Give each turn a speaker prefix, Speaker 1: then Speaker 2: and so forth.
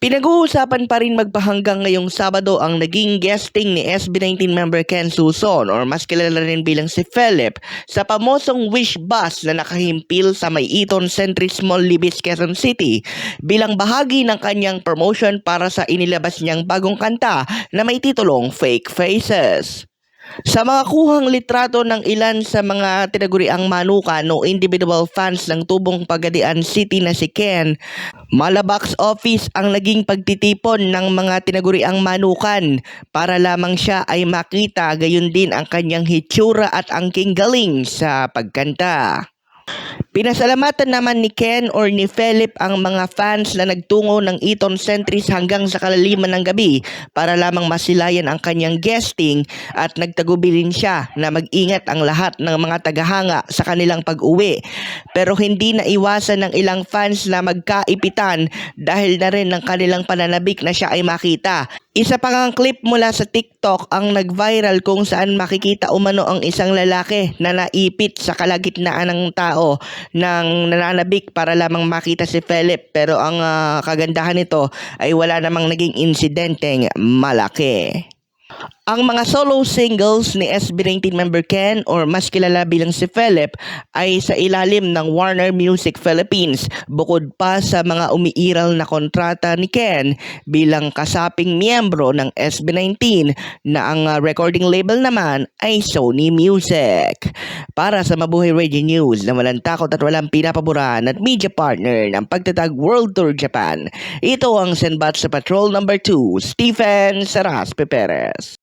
Speaker 1: Pinag-uusapan pa rin magpahanggang ngayong Sabado ang naging guesting ni SB19 member Ken Suson or mas kilala rin bilang si Philip sa pamosong Wish Bus na nakahimpil sa may Eton Centris Mall, Libis, Quezon City bilang bahagi ng kanyang promotion para sa inilabas niyang bagong kanta na may titulong Fake Faces. Sa mga kuhang litrato ng ilan sa mga tinaguriang manukan o individual fans ng tubong Pagadian City na si Ken, mala box office ang naging pagtitipon ng mga tinaguriang manukan para lamang siya ay makita gayon din ang kanyang hitsura at angking galing sa pagkanta. Pinasalamatan naman ni Ken or ni Philip ang mga fans na nagtungo ng Eton Centris hanggang sa kalaliman ng gabi para lamang masilayan ang kanyang guesting at nagtagubilin siya na mag-ingat ang lahat ng mga tagahanga sa kanilang pag-uwi. Pero hindi na iwasan ng ilang fans na magkaipitan dahil na rin ng kanilang pananabik na siya ay makita. Isa pa ngang clip mula sa TikTok ang nag-viral kung saan makikita umano ang isang lalaki na naipit sa kalagitnaan ng tao ng nananabik para lamang makita si Philip pero ang ah, kagandahan nito ay wala namang naging insidenteng malaki. Ang mga solo singles ni SB19 member Ken or mas kilala bilang si Philip ay sa ilalim ng Warner Music Philippines bukod pa sa mga umiiral na kontrata ni Ken bilang kasaping miyembro ng SB19 na ang ah, recording label naman ay Sony Music. Para sa Mabuhay Radio News na walang takot at walang pinapaboran at media partner ng pagtatag World Tour Japan, ito ang Senbat sa Patrol number 2, Stephen Saraspe Perez.